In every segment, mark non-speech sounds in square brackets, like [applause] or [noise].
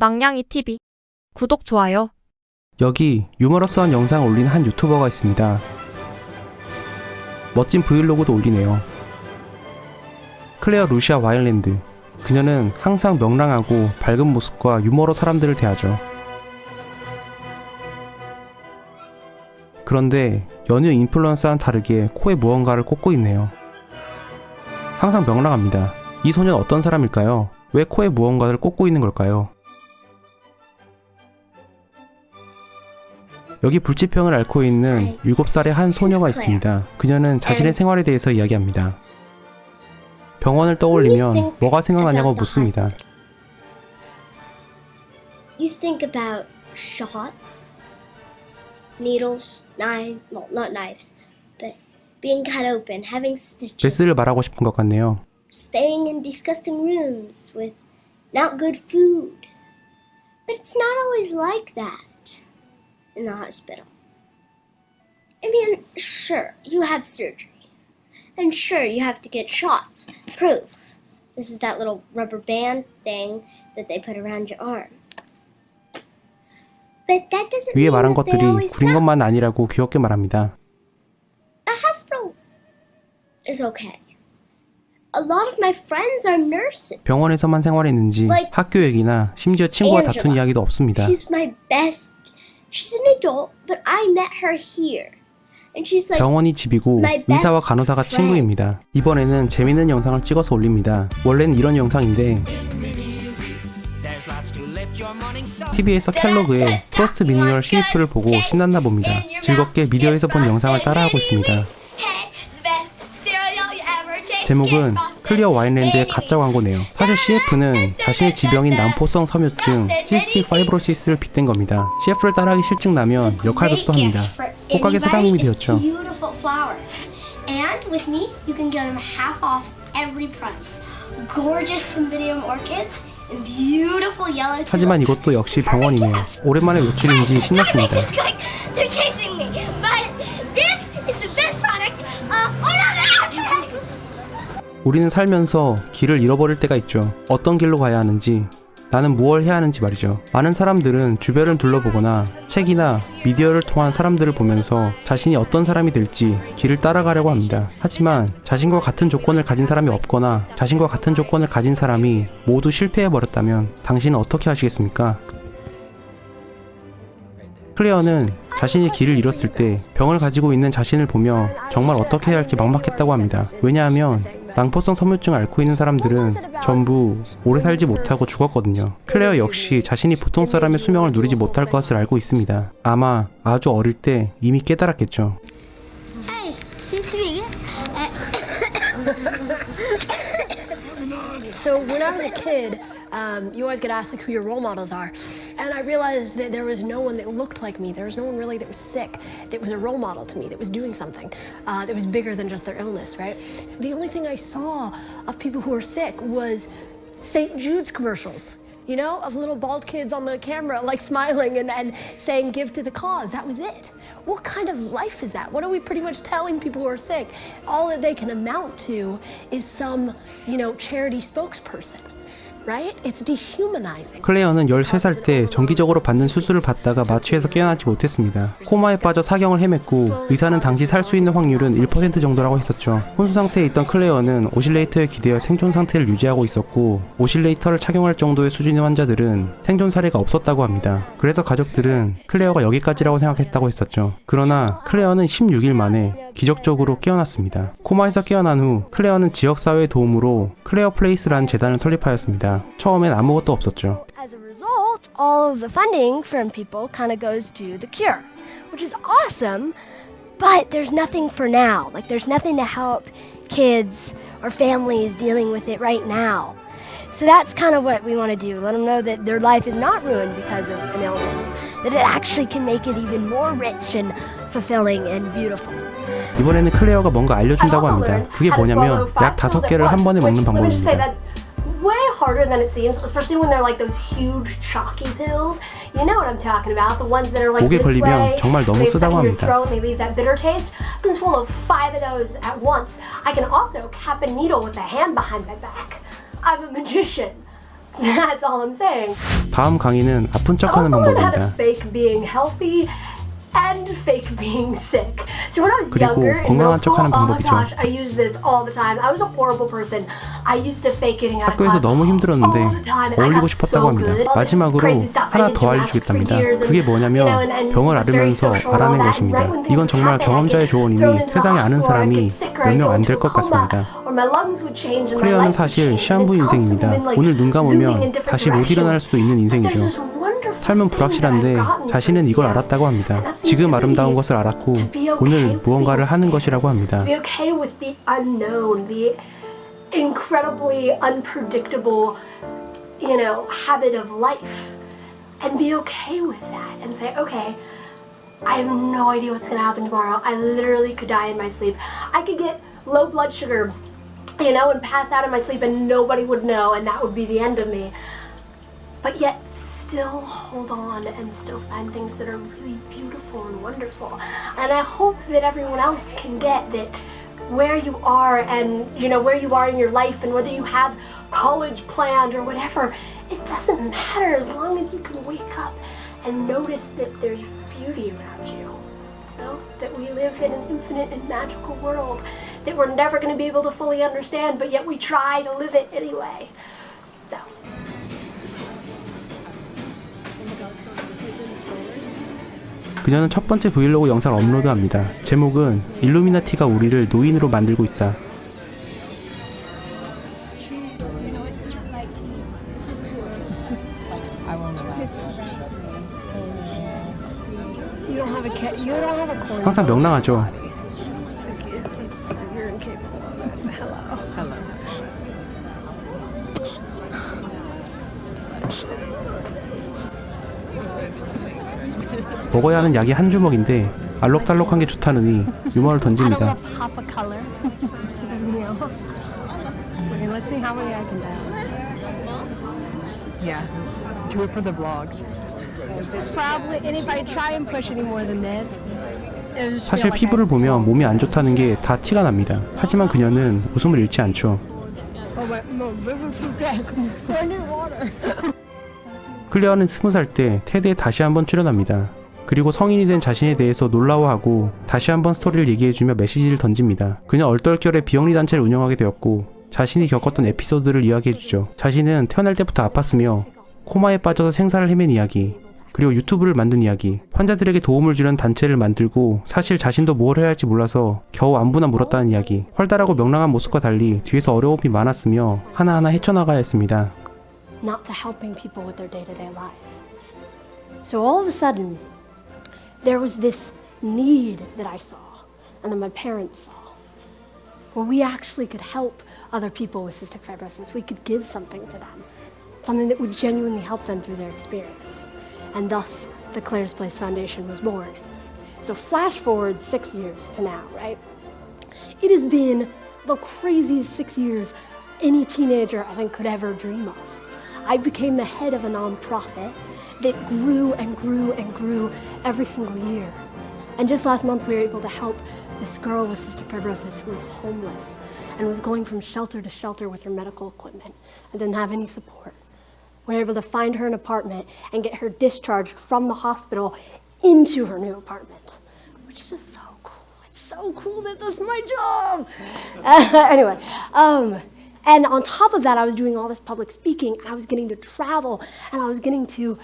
낭냥이 TV. 구독, 좋아요. 여기 유머러스한 영상을 올리는 한 유튜버가 있습니다. 멋진 브이로그도 올리네요. 클레어 루시아 와일랜드. 그녀는 항상 명랑하고 밝은 모습과 유머로 사람들을 대하죠. 그런데 연휴 인플루언서와는 다르게 코에 무언가를 꽂고 있네요. 항상 명랑합니다. 이 소년 어떤 사람일까요? 왜 코에 무언가를 꽂고 있는 걸까요? 여기 불치병을 앓고 있는 7살의 한 소녀가 있습니다. 그녀는 자신의 생활에 대해서 이야기합니다. 병원을 떠올리면 뭐가 생각나냐고 묻습니다. You think about shots, needles, knives, well, not knives, but being cut open, having stitches, 베스를 말하고 싶은 것 같네요. staying in disgusting rooms with not good food. But it's not always like that in the hospital. I mean, sure, you have surgery. And sure, you have to get shots. Proof. This is that little rubber band thing that they put around your arm. But that doesn't 위에 mean 말한 that they 것들이 always 구린 suck. 것만 아니라고 귀엽게 말합니다. A hospital is okay. A lot of my friends are nurses. 병원에서만 생활했는지 학교 얘기나 심지어 친구와 다툰 이야기도 없습니다. She's my best. She's an adult, but I met her here. And she's like, 병원이 집이고 의사와 간호사가. 친구입니다. 이번에는 재밌는 영상을 찍어서 올립니다. 원래는 이런 영상인데 TV에서 켈로그의 프로스트 미니얼 CF를 보고 신났나 봅니다. 즐겁게 미디어에서 본 영상을 따라하고 있습니다. 제목은 클리어 와인랜드의 가짜 광고네요. 사실 CF는 자신의 지병인 난포성 섬유증 시스틱 파이브로시스를 빗댄 겁니다. CF를 따라하기 실증 나면 역할극도 합니다. 꽃가게 사장님이 되었죠. Beautiful flowers. And with me, you can get them half off every price. Gorgeous cymbidium orchids and beautiful yellow 하지만 이것도 역시 병원이네요. 오랜만에 외출인지 신났습니다. 우리는 살면서 길을 잃어버릴 때가 있죠. 어떤 길로 가야 하는지, 나는 무엇을 해야 하는지 말이죠. 많은 사람들은 주변을 둘러보거나 책이나 미디어를 통한 사람들을 보면서 자신이 어떤 사람이 될지 길을 따라가려고 합니다. 하지만 자신과 같은 조건을 가진 사람이 없거나 자신과 같은 조건을 가진 사람이 모두 실패해버렸다면 당신은 어떻게 하시겠습니까? 클레어는 자신이 길을 잃었을 때 병을 가지고 있는 자신을 보며 정말 어떻게 해야 할지 막막했다고 합니다. 왜냐하면 낭포성 섬유증을 앓고 있는 사람들은 전부 오래 살지 못하고 죽었거든요. 클레어 역시 자신이 보통 사람의 수명을 누리지 못할 것을 알고 있습니다. 아마 아주 어릴 때 이미 깨달았겠죠. Um, you always get asked like who your role models are, and I realized that there was no one that looked like me. There was no one really that was sick that was a role model to me that was doing something uh, that was bigger than just their illness, right? The only thing I saw of people who were sick was St. Jude's commercials. You know, of little bald kids on the camera, like smiling and, and saying, give to the cause. That was it. What kind of life is that? What are we pretty much telling people who are sick? All that they can amount to is some, you know, charity spokesperson. 클레어는 13살 때 정기적으로 받는 수술을 받다가 마취해서 깨어나지 못했습니다. 코마에 빠져 사경을 헤맸고 의사는 당시 살 수 있는 확률은 1% 정도라고 했었죠. 혼수 상태에 있던 클레어는 오실레이터에 기대어 생존 상태를 유지하고 있었고 오실레이터를 착용할 정도의 수준의 환자들은 생존 사례가 없었다고 합니다. 그래서 가족들은 클레어가 여기까지라고 생각했다고 했었죠. 그러나 클레어는 16일 만에 기적적으로 깨어났습니다. 코마에서 깨어난 후 클레어는 지역사회의 도움으로 클레어 플레이스라는 재단을 설립하였습니다. 처음엔 아무것도 없었죠. As a result, all of the funding from people kind of goes to the cure, which is awesome, but there's nothing for now. Like, there's nothing to help kids or families dealing with it right now. So that's kind of what we want to do. Let them know that their life is not ruined because of an illness, that it actually can make it even more rich and fulfilling and beautiful. 이번에는 클레어가 뭔가 알려준다고 합니다. 그게 뭐냐면 약 다섯 개를 한 번에 먹는 방법입니다. way harder than it seems, especially when they're like those huge chalky pills. You know what I'm talking about? The ones that are like 목에 this 걸리면 way. 정말 너무 they set 쓰다고 in your 합니다. throat and they leave that bitter taste. I can swallow five of those at once. I can also cap a needle with a hand behind my back. I'm a magician. [laughs] That's all I'm saying. 다음 강의는 아픈 I 척하는 also learned how to 방법입니다. fake being healthy and fake being sick. So when I was 그리고 younger in 건강한 school, 척하는 oh my 방법이죠. gosh, I used this all the time. I was a horrible person. I used to fake getting out of 학교에서 class 너무 힘들었는데 all the time, and I 어울리고 got 싶었다고 so 합니다. good. All this 마지막으로 crazy stuff. I 하나 did 더 gymnastics 알려주겠답니다. 그게 and, you know, 뭐냐면 and 병을 very 앓으면서 social and 알아낸. 것입니다. 이건 정말 happened, 경험자의 I'd get thrown 조언이니 세상에 아는 hospital, 사람이 get sicker, 몇 I'd 명 go 안 into 될 a 것 coma, 같습니다. or my lungs would change and my 클레어는 life would 사실 change. 시한부 It's 인생입니다. constantly been, like, 오늘 눈 zooming 감으면 in different 다시 못 directions. 일어날 수도 있는 But there's 인생이죠. this 삶은 불확실한데 자신은 이걸. 알았다고 합니다. 지금 아름다운 것을 알았고 오늘 무언가를 하는. 것이라고 합니다. Still hold on and still find things that are really beautiful and wonderful. And I hope that everyone else can get that where you are and you know where you are in your life and whether you have college planned or whatever, it doesn't matter as long as you can wake up and notice that there's beauty around you. You know, that we live in an infinite and magical world that we're never going to be able to fully understand, but yet we try to live it anyway. 그녀는 첫 번째 브이로그 영상을 업로드합니다. 제목은 일루미나티가 우리를 노인으로 만들고 있다. 항상 명랑하죠. 먹어야 하는 약이 한 주먹인데 알록달록한 게 좋다느니 유머를 던집니다. pop a color to the meal. Okay, let's see how many I can down. Yeah. Do it for the vlog. Probably, and if I try and push any more than this, it'll just 사실 피부를 보면 몸이 안 좋다는 게 다 티가 납니다. 하지만 그녀는 웃음을 잃지 않죠. Oh. 클레어는 스무 살 때 테드에 다시 한번 출연합니다. 그리고 성인이 된 자신에 대해서 놀라워하고 다시 한번 스토리를 얘기해주며 메시지를 던집니다. 그녀 얼떨결에 비영리 단체를 운영하게 되었고 자신이 겪었던 에피소드를 이야기해주죠. 자신은 태어날 때부터 아팠으며 코마에 빠져서 생사를 헤맨 이야기 그리고 유튜브를 만든 이야기 환자들에게 도움을 주려는 단체를 만들고 사실 자신도 뭘 해야 할지 몰라서 겨우 안부나 물었다는 이야기 활달하고 명랑한 모습과 달리 뒤에서 어려움이 많았으며 하나하나 헤쳐나가야 했습니다. Not to helping people with their day-to-day life. So all of a sudden, there was this need that I saw, and that my parents saw, where we actually could help other people with cystic fibrosis. We could give something to them, something that would genuinely help them through their experience. And thus, the Claire's Place Foundation was born. So flash forward six years to now, right? It has been the craziest six years any teenager I think could ever dream of. I became the head of a nonprofit that grew and grew and grew every single year. And just last month, we were able to help this girl with cystic fibrosis who was homeless and was going from shelter to shelter with her medical equipment and didn't have any support. We were able to find her an apartment and get her discharged from the hospital into her new apartment, which is just so cool. It's so cool that that's my job. [laughs] anyway, um, and on top of that, I was doing all this public speaking, I was getting to travel, and I was getting to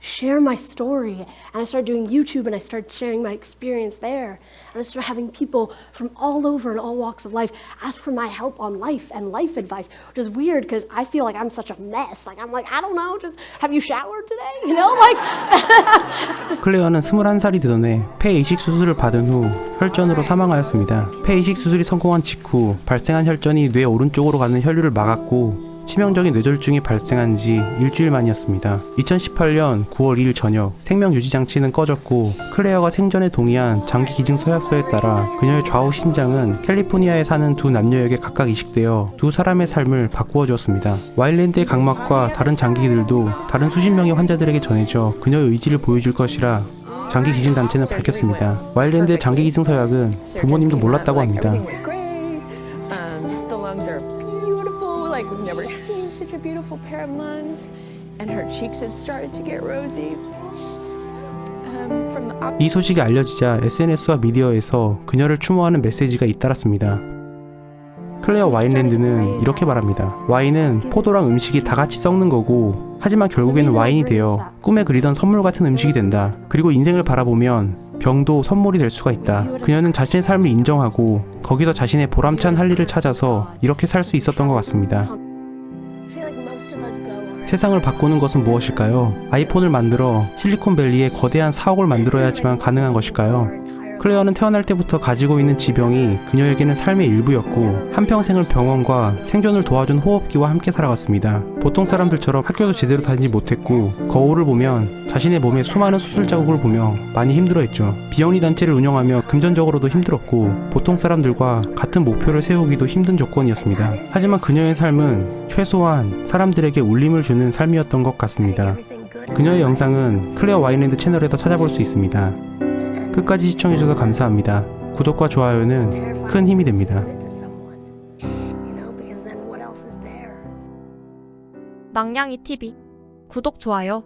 share my story. And I started doing YouTube, and I started sharing my experience there. And I started having people from all over and all walks of life ask for my help on life and life advice, which is weird because I feel like I'm such a mess. Like I'm like I don't know, just have you showered today? You know, like [laughs] 클레어는 21살이 되던 해 폐 이식 수술을 받은 후 혈전으로 사망하였습니다. 폐 이식 수술이 성공한 직후 발생한 혈전이 뇌 오른쪽으로 가는 혈류를 막았고 치명적인 뇌졸중이 발생한 지 일주일 만이었습니다. 2018년 9월 2일 저녁 생명 유지 장치는 꺼졌고 클레어가 생전에 동의한 장기 기증 서약서에 따라 그녀의 좌우 신장은 캘리포니아에 사는 두 남녀에게 각각 이식되어 두 사람의 삶을 바꾸어 주었습니다. 와일랜드의 각막과 다른 장기들도 다른 수십 명의 환자들에게 전해져 그녀의 의지를 보여줄 것이라 장기 기증 단체는 밝혔습니다. 와일랜드의 장기 기증 서약은 부모님도 몰랐다고 합니다. Such a beautiful pair of lungs. and her cheeks had started to get rosy. Um, 이 소식이 알려지자 SNS와 미디어에서 그녀를 추모하는 메시지가 잇따랐습니다. 클레어 와인랜드는 이렇게 말합니다. 와인은 포도랑 음식이 다 같이 썩는 거고, 하지만 결국에는 와인이 되어 꿈에 그리던 선물 같은 음식이 된다. 그리고 인생을 바라보면 병도 선물이 될 수가 있다. 그녀는 자신의 삶을 인정하고 거기서 자신의 보람찬 할 일을 찾아서 이렇게 살 수 있었던 것 같습니다. 세상을 바꾸는 것은 무엇일까요? 아이폰을 만들어 실리콘밸리에 거대한 사옥을 만들어야지만 가능한 것일까요? 클레어는 태어날 때부터 가지고 있는 지병이 그녀에게는 삶의 일부였고 한평생을 병원과 생존을 도와준 호흡기와 함께 살아갔습니다. 보통 사람들처럼 학교도 제대로 다니지 못했고 거울을 보면 자신의 몸에 수많은 수술 자국을 보며 많이 힘들어했죠. 비영리 단체를 운영하며 금전적으로도 힘들었고 보통 사람들과 같은 목표를 세우기도 힘든 조건이었습니다. 하지만 그녀의 삶은 최소한 사람들에게 울림을 주는 삶이었던 것 같습니다. 그녀의 영상은 클레어 와인랜드 채널에서 찾아볼 수 있습니다. 끝까지 시청해주셔서 감사합니다. 구독과 좋아요는 큰 힘이 됩니다. 망냥이 TV. 구독, 좋아요.